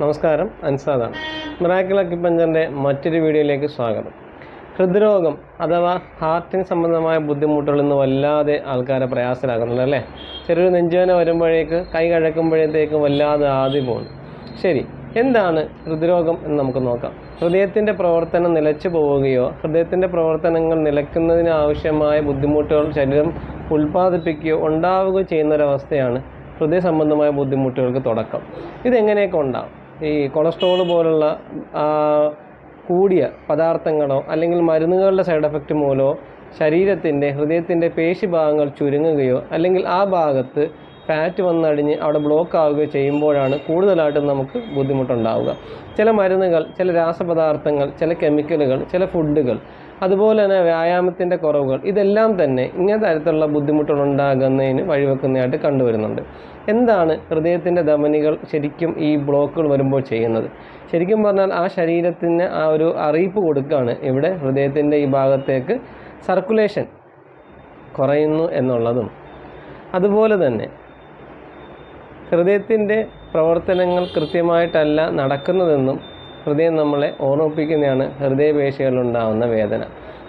നമസ്കാരം അൻസാദാണ് മിറാക്കിൾ അക്യുപഞ്ചറിന്റെ മറ്റൊരു വീഡിയോയിലേക്ക് സ്വാഗതം. ഹൃദ്രോഗം അഥവാ ഹാർട്ടിന് സംബന്ധമായ ബുദ്ധിമുട്ടുകൾ ഇന്ന് വല്ലാതെ ആൾക്കാരെ പ്രയാസത്തിലാക്കുന്നുണ്ട് അല്ലേ? ചെറിയൊരു നെഞ്ചുവേന വരുമ്പോഴേക്ക് കൈ കഴക്കുമ്പോഴത്തേക്ക് വല്ലാതെ ആദ്യം പോകുന്നു. ശരി എന്താണ് ഹൃദ്രോഗം എന്ന് നമുക്ക് നോക്കാം. ഹൃദയത്തിന്റെ പ്രവർത്തനം നിലച്ചു പോവുകയോ ഹൃദയത്തിന്റെ പ്രവർത്തനങ്ങൾ നിലയ്ക്കുന്നതിന് ആവശ്യമായ ബുദ്ധിമുട്ടുകൾ ശരീരം ഉൽപ്പാദിപ്പിക്കുകയോ ഉണ്ടാവുകയോ ചെയ്യുന്നൊരവസ്ഥയാണ് ഹൃദയ സംബന്ധമായ ബുദ്ധിമുട്ടുകൾക്ക് തുടക്കം. ഇതെങ്ങനെയൊക്കെ ഉണ്ടാവും? ഈ കൊളസ്ട്രോൾ പോലുള്ള കൂടിയ പദാർത്ഥങ്ങളോ അല്ലെങ്കിൽ മരുന്നുകളുടെ സൈഡ് എഫക്റ്റ് മൂലമോ ശരീരത്തിന്റെ ഹൃദയത്തിന്റെ പേശിഭാഗങ്ങൾ ചുരുങ്ങുകയോ അല്ലെങ്കിൽ ആ ഭാഗത്ത് ഫാറ്റ് വന്നടിഞ്ഞ് അവിടെ ബ്ലോക്ക് ആവുകയോ ചെയ്യുമ്പോഴാണ് കൂടുതലായിട്ടും നമുക്ക് ബുദ്ധിമുട്ടുണ്ടാവുക. ചില മരുന്നുകൾ ചില രാസപദാർത്ഥങ്ങൾ ചില കെമിക്കലുകൾ ചില ഫുഡുകൾ അതുപോലെ തന്നെ വ്യായാമത്തിന്റെ കുറവുകൾ ഇതെല്ലാം തന്നെ ഇങ്ങനത്തെ തരത്തിലുള്ള ബുദ്ധിമുട്ടുകൾ ഉണ്ടാകുന്നതിന് വഴിവെക്കുന്നതായിട്ട് കണ്ടുവരുന്നുണ്ട്. എന്താണ് ഹൃദയത്തിന്റെ ധമനികൾ ശരിക്കും ഈ ബ്ലോക്കുകൾ വരുമ്പോൾ ചെയ്യുന്നത്? ശരിക്കും പറഞ്ഞാൽ ആ ശരീരത്തിന് ആ ഒരു അറിയിപ്പ് കൊടുക്കുകയാണ്. ഇവിടെ ഹൃദയത്തിന്റെ ഈ ഭാഗത്തേക്ക് സർക്കുലേഷൻ കുറയുന്നു എന്നുള്ളതും. അതുപോലെ തന്നെ ഹൃദയത്തിന്റെ പ്രവർത്തനങ്ങൾ കൃത്യമായിട്ടല്ല നടക്കുന്നതെന്നും ഹൃദയം നമ്മളെ ഓർമ്മിപ്പിക്കുന്നതാണ് ഹൃദയപേശികളിലുണ്ടാകുന്ന വേദന.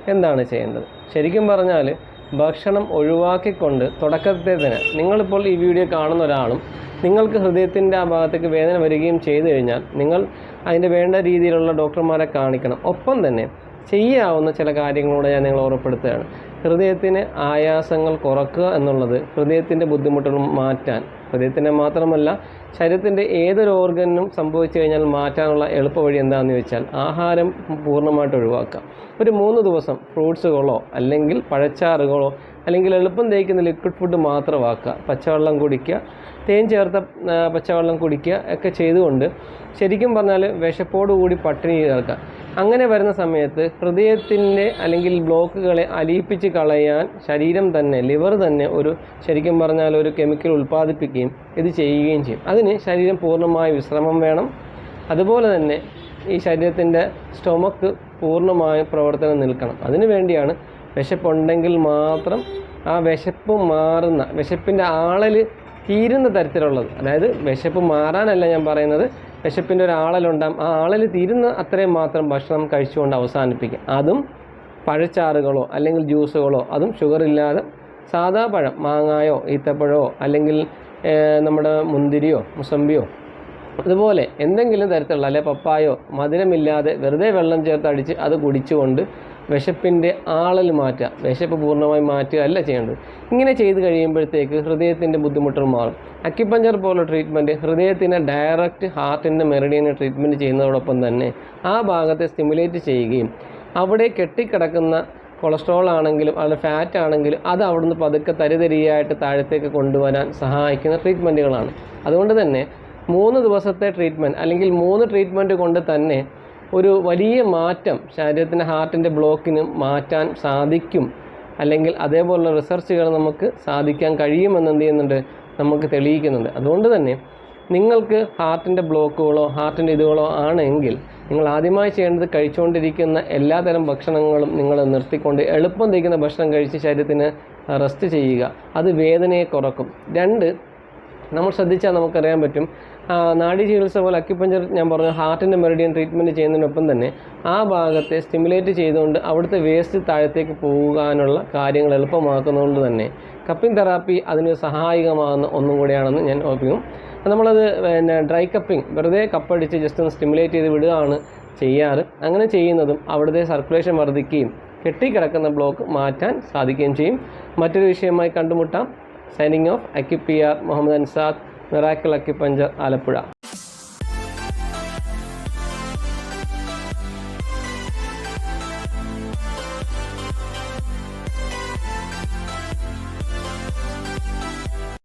എന്താണ് ചെയ്യേണ്ടത്? ശരിക്കും പറഞ്ഞാൽ ഭക്ഷണം ഒഴിവാക്കിക്കൊണ്ട് തുടക്കത്തെ തന്നെ നിങ്ങളിപ്പോൾ ഈ വീഡിയോ കാണുന്ന ഒരാളും നിങ്ങൾക്ക് ഹൃദയത്തിന്റെ ആ ഭാഗത്തേക്ക് വേദന വരികയും ചെയ്തു കഴിഞ്ഞാൽ നിങ്ങൾ അതിന്റെ വേണ്ട രീതിയിലുള്ള ഡോക്ടർമാരെ കാണിക്കണം. ഒപ്പം തന്നെ ചെയ്യാവുന്ന ചില കാര്യങ്ങളോട് ഞാൻ നിങ്ങൾ ഓർമ്മപ്പെടുത്തുകയാണ്. ഹൃദയത്തിന് ആയാസങ്ങൾ കുറക്കുക എന്നുള്ളത് ഹൃദയത്തിന്റെ ബുദ്ധിമുട്ടുകൾ മാറ്റാൻ ഹൃദയത്തിന്റെ മാത്രമല്ല ശരീരത്തിന്റെ ഏതൊരു ഓർഗനും സംഭവിച്ചു കഴിഞ്ഞാൽ മാറ്റാനുള്ള എളുപ്പവഴി എന്താണെന്ന് വെച്ചാൽ ആഹാരം പൂർണമായിട്ട് ഒഴിവാക്കുക. ഒരു മൂന്ന് ദിവസം ഫ്രൂട്ട്സുകളോ അല്ലെങ്കിൽ പഴച്ചാറുകളോ അല്ലെങ്കിൽ എളുപ്പം തേക്കുന്ന ലിക്വിഡ് ഫുഡ് മാത്രമാക്കുക. പച്ചവെള്ളം കുടിക്കുക തേൻ ചേർത്ത പച്ചവെള്ളം കുടിക്കുക ഒക്കെ ചെയ്തുകൊണ്ട് ശരിക്കും പറഞ്ഞാൽ വിശപ്പോടുകൂടി പട്ടിണി ചേർക്കുക അങ്ങനെ വരുന്ന സമയത്ത് ഹൃദയത്തിന്റെ അല്ലെങ്കിൽ ബ്ലോക്കുകളെ അലിയിപ്പിച്ച് കളയാൻ ശരീരം തന്നെ ലിവർ തന്നെ ഒരു ശരിക്കും പറഞ്ഞാൽ ഒരു കെമിക്കൽ ഉൽപ്പാദിപ്പിക്കുകയും ഇത് ചെയ്യുകയും ചെയ്യും. അതിന് ശരീരം പൂർണമായ വിശ്രമം വേണം. അതുപോലെ തന്നെ ഈ ശരീരത്തിന്റെ സ്റ്റൊമക്ക് പൂർണമായ പ്രവർത്തനം നിൽക്കണം. അതിനു വേണ്ടിയാണ് വിശപ്പുണ്ടെങ്കിൽ മാത്രം ആ വിശപ്പ് മാറുന്ന വിശപ്പിന്റെ ആളൽ തീരുന്ന തരത്തിലുള്ളത്. അതായത് വിശപ്പ് മാറാനല്ല ഞാൻ പറയുന്നത് വിശപ്പിന്റെ ഒരു ആളലുണ്ടാകും. ആ ആളൽ തീരുന്ന അത്രയും മാത്രം ഭക്ഷണം കഴിച്ചുകൊണ്ട് അവസാനിപ്പിക്കുക അതും പഴച്ചാറുകളോ അല്ലെങ്കിൽ ജ്യൂസുകളോ അതും ഷുഗർ ഇല്ലാതെ സാധാ പഴം മാങ്ങായോ ഈത്തപ്പഴമോ അല്ലെങ്കിൽ നമ്മുടെ മുന്തിരിയോ മുസമ്പിയോ അതുപോലെ എന്തെങ്കിലും തരത്തിലുള്ള അല്ലെ പപ്പായോ മധുരമില്ലാതെ വെറുതെ വെള്ളം ചേർത്ത് അടിച്ച് അത് കുടിച്ചുകൊണ്ട് വിശപ്പിന്റെ ആളൽ മാറ്റുക. വിശപ്പ് പൂർണമായി മാറ്റുക അല്ല ചെയ്യേണ്ടത്. ഇങ്ങനെ ചെയ്ത് കഴിയുമ്പോഴത്തേക്ക് ഹൃദയത്തിന്റെ ബുദ്ധിമുട്ടുകൾ മാറും. അക്യുപഞ്ചർ പോലുള്ള ട്രീറ്റ്മെന്റ് ഹൃദയത്തിനെ ഡയറക്റ്റ് ഹാർട്ടിന്റെ മെറിഡിയനെ ട്രീറ്റ്മെന്റ് ചെയ്യുന്നതോടൊപ്പം തന്നെ ആ ഭാഗത്തെ സ്റ്റിമുലേറ്റ് ചെയ്യുകയും അവിടെ കെട്ടിക്കിടക്കുന്ന കൊളസ്ട്രോൾ ആണെങ്കിലും അവിടെ ഫാറ്റ് ആണെങ്കിലും അത് അവിടുന്ന് പതുക്കെ തരിതരിയായിട്ട് താഴത്തേക്ക് കൊണ്ടുവരാൻ സഹായിക്കുന്ന ട്രീറ്റ്മെന്റുകളാണ് അതുകൊണ്ട് തന്നെ മൂന്ന് ദിവസത്തെ ട്രീറ്റ്മെന്റ് അല്ലെങ്കിൽ മൂന്ന് ട്രീറ്റ്മെന്റ് കൊണ്ട് തന്നെ ഒരു വലിയ മാറ്റം ശരീരത്തിന്റെ ഹാർട്ടിന്റെ ബ്ലോക്കിന് മാറ്റാൻ സാധിക്കും. അല്ലെങ്കിൽ അതേപോലുള്ള റിസർച്ചുകൾ നമുക്ക് സാധിക്കാൻ കഴിയുമെന്ന് എന്ത് ചെയ്യുന്നുണ്ട്? നമുക്ക് തെളിയിക്കുന്നുണ്ട്. അതുകൊണ്ട് തന്നെ നിങ്ങൾക്ക് ഹാർട്ടിന്റെ ബ്ലോക്കുകളോ ഹാർട്ടിന്റെ ഇതുകളോ ആണെങ്കിൽ നിങ്ങൾ ആദ്യമായി ചെയ്യേണ്ടത് കഴിച്ചുകൊണ്ടിരിക്കുന്ന എല്ലാതരം ഭക്ഷണങ്ങളും നിങ്ങൾ നിർത്തിക്കൊണ്ട് എളുപ്പം തേക്കുന്ന ഭക്ഷണം കഴിച്ച് ശരീരത്തിന് റെസ്റ്റ് ചെയ്യുക. അത് വേദനയെ കുറക്കും. രണ്ട് നമ്മൾ ശ്രദ്ധിച്ചാൽ നമുക്കറിയാൻ പറ്റും. നാഡി ചികിത്സ പോലെ അക്യുപഞ്ചർ ഞാൻ പറഞ്ഞു ഹാർട്ടിന്റെ മെറിഡിയൻ ട്രീറ്റ്മെന്റ് ചെയ്യുന്നതിനൊപ്പം തന്നെ ആ ഭാഗത്തെ സ്റ്റിമുലേറ്റ് ചെയ്തുകൊണ്ട് അവിടുത്തെ വേസ്റ്റ് താഴത്തേക്ക് പോകാനുള്ള കാര്യങ്ങൾ എളുപ്പമാക്കുന്നതുകൊണ്ട് തന്നെ കപ്പിംഗ് തെറാപ്പി അതിന് സഹായകമാകുന്ന ഒന്നും കൂടിയാണെന്ന് ഞാൻ ഓർപ്പിക്കും നമ്മളത് പിന്നെ ഡ്രൈ കപ്പിംഗ് വെറുതെ കപ്പടിച്ച് ജസ്റ്റ് ഒന്ന് സ്റ്റിമുലേറ്റ് ചെയ്ത് വിടുകയാണ് ചെയ്യാറ്. അങ്ങനെ ചെയ്യുന്നതും അവിടുത്തെ സർക്കുലേഷൻ വർദ്ധിക്കുകയും കെട്ടിക്കിടക്കുന്ന ബ്ലോക്ക് മാറ്റാൻ സാധിക്കുകയും ചെയ്യും. മറ്റൊരു വിഷയമായി കണ്ടുമുട്ടാം. സൈനിങ് ഓഫ് അക്യുപിയാർ മുഹമ്മദ് അൻസാദ് മിറാക്കിൾ അക്യുപഞ്ചർ ആലപ്പുഴ